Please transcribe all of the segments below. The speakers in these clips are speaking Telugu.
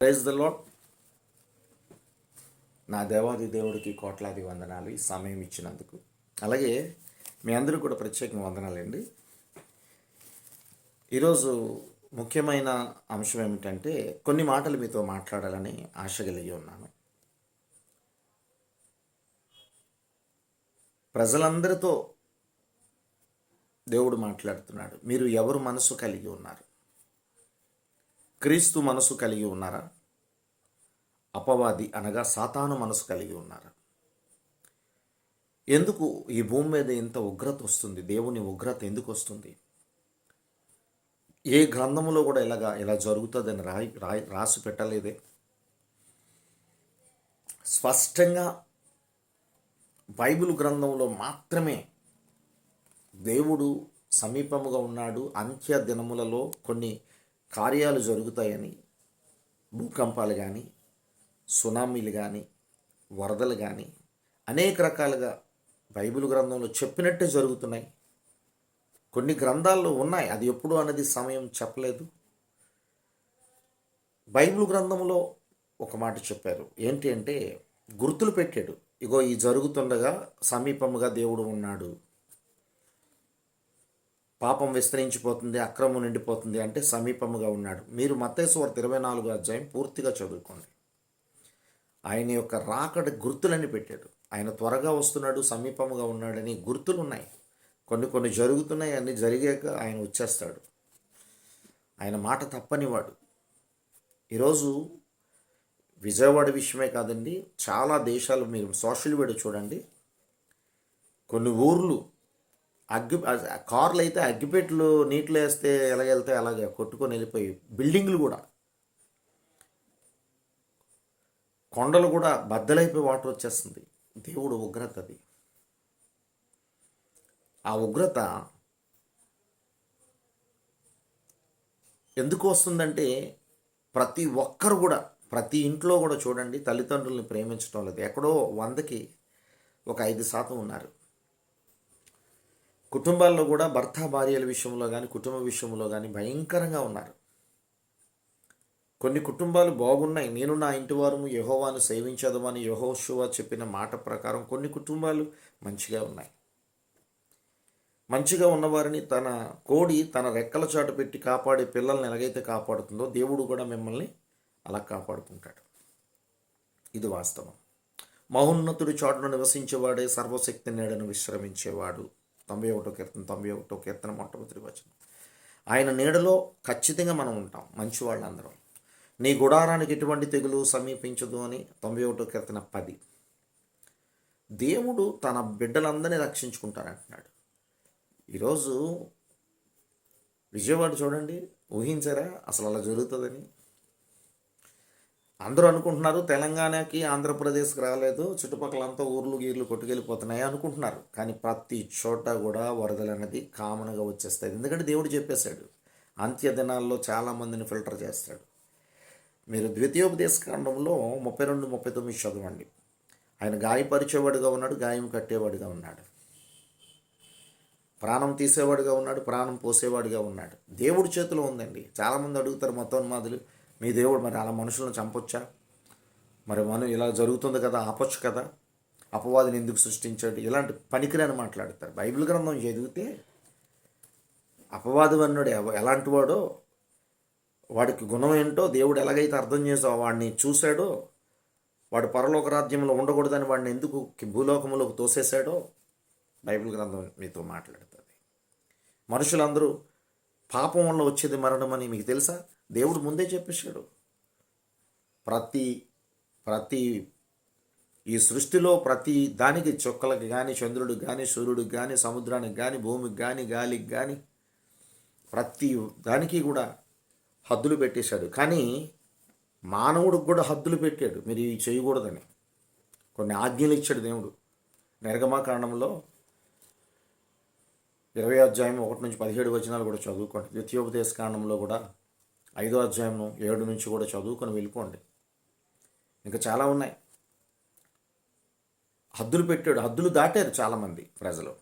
ప్రైజ్ ద లాడ్ నా దేవాది దేవుడికి కోట్లాది వందనాలు ఈ సమయం ఇచ్చినందుకు. అలాగే మీ అందరూ కూడా ప్రత్యేకంగా వందనాలండి. ఈరోజు ముఖ్యమైన అంశం ఏమిటంటే కొన్ని మాటలు మీతో మాట్లాడాలని ఆశ కలిగి ఉన్నాను. ప్రజలందరితో దేవుడు మాట్లాడుతున్నాడు. మీరు ఎవరు మనసు కలిగి ఉన్నారు? క్రీస్తు మనసు కలిగి ఉన్నారా? అపవాది అనగా సాతాను మనసు కలిగి ఉన్నారా? ఎందుకు ఈ భూమి మీద ఇంత ఉగ్రత వస్తుంది? దేవుని ఉగ్రత ఎందుకు వస్తుంది? ఏ గ్రంథములో కూడా ఇలాగా ఇలా జరుగుతుందని రాయి రాయి రాసి పెట్టలేదే? స్పష్టంగా బైబిల్ గ్రంథంలో మాత్రమే దేవుడు సమీపముగా ఉన్నాడు. అంత్య దినములలో కొన్ని కార్యాలు జరుగుతాయని భూకంపాలు కానీ సునామీలు కానీ వరదలు కానీ అనేక రకాలుగా బైబిల్ గ్రంథంలో చెప్పినట్టే జరుగుతున్నాయి. కొన్ని గ్రంథాల్లో ఉన్నాయి. అది ఎప్పుడు అనేది సమయం చెప్పలేదు. బైబిల్ గ్రంథంలో ఒక మాట చెప్పారు. ఏంటి అంటే గుర్తులు పెట్టాడు. ఇగో ఈ జరుగుతుండగా సమీపముగా దేవుడు ఉన్నాడు. పాపం విస్తరించిపోతుంది అక్రమం నిండిపోతుంది అంటే సమీపముగా ఉన్నాడు. మీరు మత్తేశ్వర ఇరవై నాలుగు అధ్యాయం పూర్తిగా చదువుకోండి. ఆయన యొక్క రాకడ గుర్తులని పెట్టాడు. ఆయన త్వరగా వస్తున్నాడు సమీపముగా ఉన్నాడని గుర్తులు ఉన్నాయి కొన్ని కొన్ని జరుగుతున్నాయి అన్ని జరిగాక ఆయన వచ్చేస్తాడు. ఆయన మాట తప్పనివాడు. ఈరోజు విజయవాడ విషయమే కాదండి చాలా దేశాలు మీరు సోషల్ మీడియా చూడండి. కొన్ని ఊర్లు అగ్గి కార్లు అయితే అగ్గిపెట్లు నీటిలో వేస్తే ఎలాగెళ్తే అలాగే కొట్టుకొని వెళ్ళిపోయి బిల్డింగ్లు కూడా. కొండలు కూడా బద్దలైపోయి వాటర్ వచ్చేస్తుంది. దేవుడు ఉగ్రత అది. ఆ ఉగ్రత ఎందుకు వస్తుందంటే ప్రతి ఒక్కరు కూడా ప్రతి ఇంట్లో కూడా చూడండి తల్లిదండ్రుల్ని ప్రేమించడం లేదు. ఎక్కడో వందకి ఒక ఐదు శాతం ఉన్నారు. కుటుంబాల్లో కూడా భర్త భార్యల విషయంలో కానీ కుటుంబ విషయంలో కానీ భయంకరంగా ఉన్నారు. కొన్ని కుటుంబాలు బాగున్నాయి. నేను నా ఇంటి వారు యహోవాను సేవించదమని యహోశువ చెప్పిన మాట ప్రకారం కొన్ని కుటుంబాలు మంచిగా ఉన్నాయి. మంచిగా ఉన్నవారిని తన కోడి తన రెక్కల చాటు పెట్టి కాపాడే పిల్లల్ని ఎలాగైతే కాపాడుతుందో దేవుడు కూడా మిమ్మల్ని అలా కాపాడుకుంటాడు. ఇది వాస్తవం. మహోన్నతుడి చాటును నివసించేవాడే సర్వశక్తి నీడను విశ్రమించేవాడు. తొంభై ఒకటో కీర్తన తొంభై ఒకటో కీర్తన మొట్టమొదటి వచనం. ఆయన నీడలో ఖచ్చితంగా మనం ఉంటాం మంచి వాళ్ళందరం. నీ గుడారానికి ఎటువంటి తెగులు సమీపించదు అని తొంభై ఒకటో కీర్తన పది. దేవుడు తన బిడ్డలందరినీ రక్షించుకుంటారంటున్నాడు ఈరోజు విజయవాడ చూడండి ఊహించారా? అసలు అలా జరుగుతుందని? అందరూ అనుకుంటున్నారు తెలంగాణకి ఆంధ్రప్రదేశ్కి రాలేదు చుట్టుపక్కలంతా ఊర్లు గీర్లు కొట్టుకెళ్ళిపోతున్నాయి అనుకుంటున్నారు. కానీ ప్రతి చోట కూడా వరదలు అనేది కామన్గా వచ్చేస్తాయి. ఎందుకంటే దేవుడు చెప్పేశాడు అంత్య దినాల్లో చాలామందిని ఫిల్టర్ చేస్తాడు. మీరు ద్వితీయోపదేశ కాండంలో ముప్పై రెండు ముప్పై తొమ్మిది చదవండి. ఆయన గాయపరిచేవాడుగా ఉన్నాడు గాయం కట్టేవాడుగా ఉన్నాడు. ప్రాణం తీసేవాడుగా ఉన్నాడు ప్రాణం పోసేవాడుగా ఉన్నాడు. దేవుడి చేతిలో ఉందండి. చాలామంది అడుగుతారు మతోన్మాదులు మీ దేవుడు మరి అలా మనుషులను చంపొచ్చా? మరి మనం ఇలా జరుగుతుంది కదా ఆపొచ్చు కదా? అపవాదిని ఎందుకు సృష్టించాడు? ఇలాంటి పనికిరాని మాట్లాడతారు. బైబిల్ గ్రంథం చదివితే అపవాదం అన్నాడు ఎలాంటి వాడో? వాడికి గుణం ఏంటో? దేవుడు ఎలాగైతే అర్థం చేసో వాడిని చూశాడో? వాడు పరలోక రాజ్యంలో ఉండకూడదని వాడిని ఎందుకు భూలోకంలోకి తోసేశాడో? బైబిల్ గ్రంథం మీతో మాట్లాడుతుంది. మనుషులందరూ పాపం వల్ల వచ్చేది మరణం అని మీకు తెలుసా? దేవుడు ముందే చెప్పేశాడు. ప్రతి ప్రతి ఈ సృష్టిలో ప్రతి దానికి చుక్కలకి కానీ చంద్రుడికి కానీ సూర్యుడికి కానీ సముద్రానికి కానీ భూమికి కానీ గాలికి కానీ ప్రతి దానికి కూడా హద్దులు పెట్టేశాడు. కానీ మానవుడికి కూడా హద్దులు పెట్టాడు. మీరు ఇవి చేయకూడదని. కొన్ని ఆజ్ఞలు ఇచ్చాడు దేవుడు. నిర్గమాకాండంలో ఇరవై అధ్యాయం ఒకటి నుంచి పదిహేడు వచనాలు కూడా చదువుకోండి. ద్వితీయోపదేశ కాండంలో కూడా ఐదో అధ్యాయం ఏడు నుంచి కూడా చదువుకొని వెళ్ళిపోండి. ఇంకా చాలా ఉన్నాయి. హద్దులు పెట్టాడు. హద్దులు దాటారు చాలామంది ప్రజలు.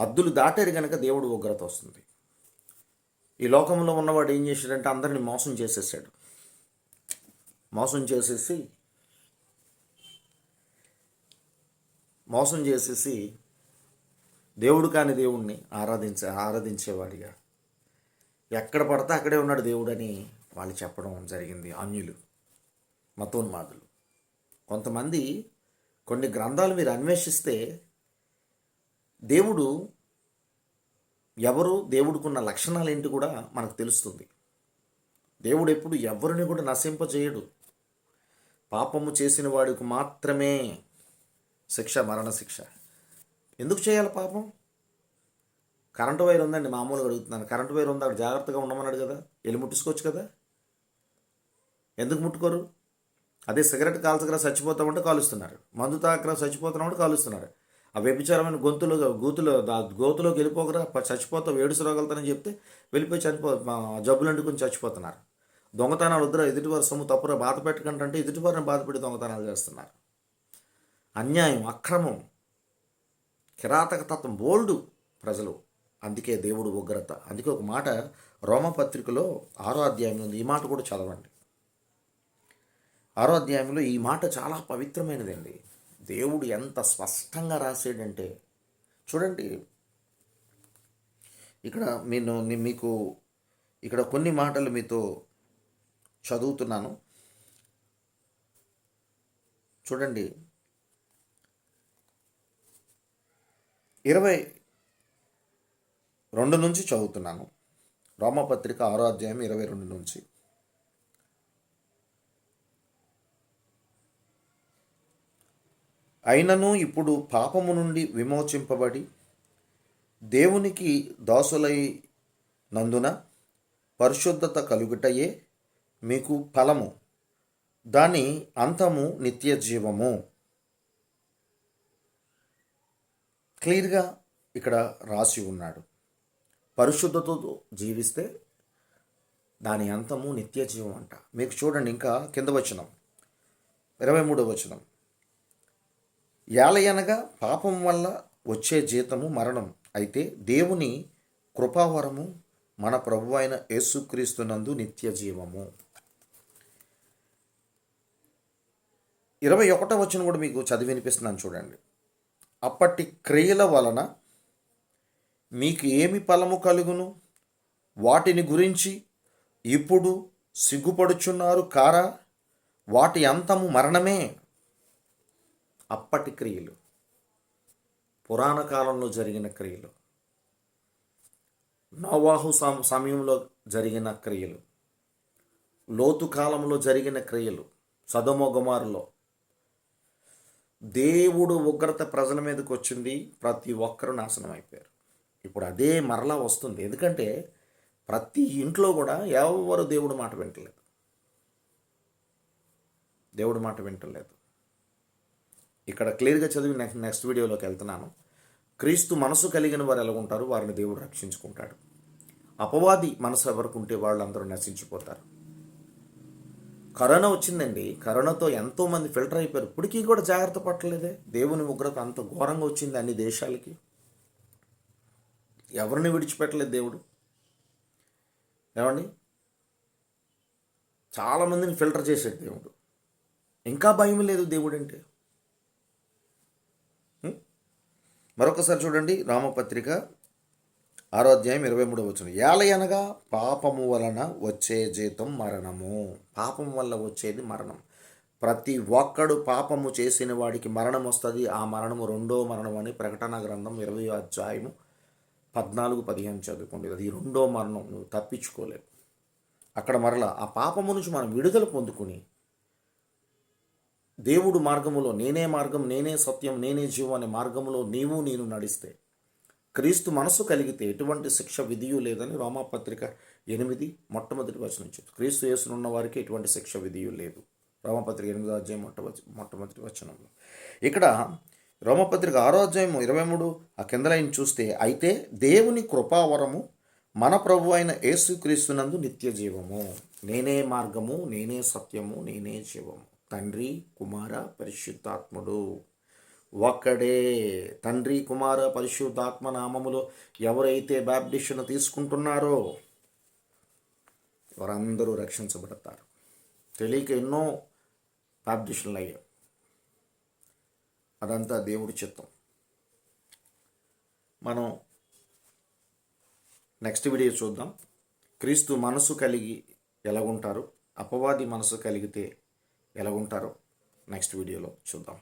హద్దులు దాటారు కనుక దేవుడు ఉగ్రత వస్తుంది. ఈ లోకంలో ఉన్నవాడు ఏం చేశాడంటే అందరిని మోసం చేసేసాడు. మోసం చేసేసి మోసం చేసేసి దేవుడు కాని దేవుణ్ణి ఆరాధించే ఆరాధించేవాడిగా ఎక్కడ పడితే అక్కడే ఉన్నాడు దేవుడని వాళ్ళు చెప్పడం జరిగింది. అన్యులు మతోన్మాదులు. కొంతమంది కొన్ని గ్రంథాలు మీరు అన్వేషిస్తే దేవుడు ఎవరు దేవుడికున్న లక్షణాలు ఏంటి కూడా మనకు తెలుస్తుంది. దేవుడు ఎప్పుడు ఎవరిని కూడా నశింపజేయడు. పాపము చేసిన వాడికి మాత్రమే శిక్ష మరణ శిక్ష. ఎందుకు చేయాలి పాపం? కరెంటు వైర్ ఉందండి మామూలుగా అడుగుతున్నాను. కరెంటు వైర్ ఉంది? అక్కడ జాగ్రత్తగా ఉండమన్నాడు కదా. వెళ్ళి ముట్టుకోవచ్చు కదా? ఎందుకు ముట్టుకోరు? అదే సిగరెట్ కాల్చకరా చచ్చిపోతామంటే కాలుస్తున్నారు. మందు తాకరా చచ్చిపోతున్నామంటే కాలుస్తున్నారు. ఆ వ్యభిచారమైన గొంతులో గూతులు ఆ గోతులోకి వెళ్ళిపోకరా ప- చచ్చిపోతావు ఏడుసు రోగలుతానని చెప్తే వెళ్ళిపోయి చనిపో జబ్బులు అంటుకుని చచ్చిపోతున్నారు. దొంగతనాలు వద్దురా ఎదుటివారు సొమ్ము తప్పురా బాధ పెట్టకండి అంటే ఎదుటివారిని బాధపెట్టి దొంగతనాలు చేస్తున్నారు. అన్యాయం అక్రమం కిరాతక తత్వం బోల్డు ప్రజలు. అందుకే దేవుడు ఉగ్రత. అందుకే ఒక మాట రోమపత్రికలో ఆరో అధ్యాయం ఉంది. ఈ మాట కూడా చదవండి. ఆరో అధ్యాయంలో ఈ మాట చాలా పవిత్రమైనదండి. దేవుడు ఎంత స్పష్టంగా రాసాడంటే చూడండి ఇక్కడ నేను మీకు ఇక్కడ కొన్ని మాటలు మీతో చదువుతున్నాను. చూడండి ఇరవై రెండు నుంచి చదువుతున్నాను. రోమపత్రిక ఆరో అధ్యాయం ఇరవై రెండు నుంచి. అయినను ఇప్పుడు పాపము నుండి విమోచింపబడి దేవునికి దాసులై నందున పరిశుద్ధత కలుగుటయే మీకు ఫలము. దాని అంతము నిత్య జీవము. క్లియర్గా ఇక్కడ రాసి ఉన్నాడు. పరిశుద్ధతతో జీవిస్తే దాని అంతము నిత్య జీవం అంట. మీకు చూడండి ఇంకా కింద వచనం. ఇరవై మూడో వచనం. యాలయనగా పాపం వల్ల వచ్చే జీతము మరణం. అయితే దేవుని కృపావరము మన ప్రభు అయిన యేసుక్రీస్తునందు నిత్య జీవము ఇరవై ఒకటో వచ్చిన కూడా మీకు చదివి వినిపిస్తున్నాను చూడండి. అప్పటి క్రియల వలన మీకు ఏమి ఫలము కలుగును? వాటిని గురించి ఇప్పుడు సిగ్గుపడుచున్నారు కారా? వాటి అంతము మరణమే? అప్పటి క్రియలు. పురాణ కాలంలో జరిగిన క్రియలు. నవాహు సమయంలో జరిగిన క్రియలు. లోతు కాలంలో జరిగిన క్రియలు. సదమోగమారులో దేవుడు ఉగ్రత ప్రజల మీదకి వచ్చింది ప్రతి ఒక్కరు నాశనం అయిపోయారు ఇప్పుడు అదే మరలా వస్తుంది. ఎందుకంటే ప్రతి ఇంట్లో కూడా ఎవరు దేవుడు మాట వింటలేదు. దేవుడు మాట వింటలేదు. ఇక్కడ క్లియర్గా చదివి నెక్స్ట్ నెక్స్ట్ వీడియోలోకి వెళ్తున్నాను. క్రీస్తు మనసు కలిగిన వారు ఎలా ఉంటారు? వారిని దేవుడు రక్షించుకుంటాడు. అపవాది మనసు ఎవరికి ఉంటే వాళ్ళందరూ నశించిపోతారు. కరోనా వచ్చిందండి. కరోనాతో ఎంతోమంది ఫిల్టర్ అయిపోయారు. ఇప్పటికీ కూడా జాగ్రత్త పట్టలేదే. దేవుని ఉగ్రత అంత ఘోరంగా వచ్చింది అన్ని దేశాలకి. ఎవరిని విడిచిపెట్టలేదు దేవుడు? ఏమండి? చాలామందిని ఫిల్టర్ చేశాడు దేవుడు. ఇంకా భయం లేదు దేవుడు అంటే మరొకసారి చూడండి రామపత్రిక ఆరో అధ్యాయం ఇరవై మూడవ వచ్చిన ఏలయనగా పాపము వలన వచ్చే జీతం మరణము. పాపం వల్ల వచ్చేది మరణం. ప్రతి ఒక్కడు పాపము చేసిన వాడికి మరణం వస్తుంది. ఆ మరణము రెండో మరణం అని ప్రకటన గ్రంథం ఇరవై అధ్యాయము పద్నాలుగు పదిహేను చదువుకోండి అది రెండో మరణం. నువ్వు తప్పించుకోలేవు. అక్కడ మరలా ఆ పాపము నుంచి మనం విడుదల పొందుకుని దేవుడు మార్గములో నేనే మార్గం నేనే సత్యం నేనే జీవం అనే మార్గములో నీవు నేను నడిస్తే క్రీస్తు మనసు కలిగితే ఎటువంటి శిక్ష విధియు లేదని రోమాపత్రిక ఎనిమిది మొట్టమొదటి వచనం చెప్తుంది. క్రీస్తు యేసునున్న వారికి ఎటువంటి శిక్ష విధియు లేదు. రోమపత్రిక ఎనిమిదో అధ్యాయం మొట్టమొదటి మొట్టమొదటి వచనంలో. ఇక్కడ రోమపత్రిక ఆరోధ్యం ఇరవై మూడు ఆ కింద లైన్ చూస్తే అయితే దేవుని కృపావరము మన ప్రభు అయిన యేసుక్రీస్తునందు నిత్య జీవము. నేనే మార్గము నేనే సత్యము నేనే జీవము. తండ్రి కుమార పరిశుద్ధాత్ముడు. ఒక్కడే తండ్రి కుమార పరిశుద్ధాత్మ నామములో ఎవరైతే బ్యాప్టిషన్ తీసుకుంటున్నారో వారందరూ రక్షించబడతారు. తెలియక ఎన్నో బ్యాప్టిషన్లు అయ్యాయి అదంతా దేవుడి చిత్తం. మనం నెక్స్ట్ వీడియో చూద్దాం. క్రీస్తు మనసు కలిగి ఎలాగుంటారు? అపవాది మనసు కలిగితే ఎలాగుంటారో? నెక్స్ట్ వీడియోలో చూద్దాం.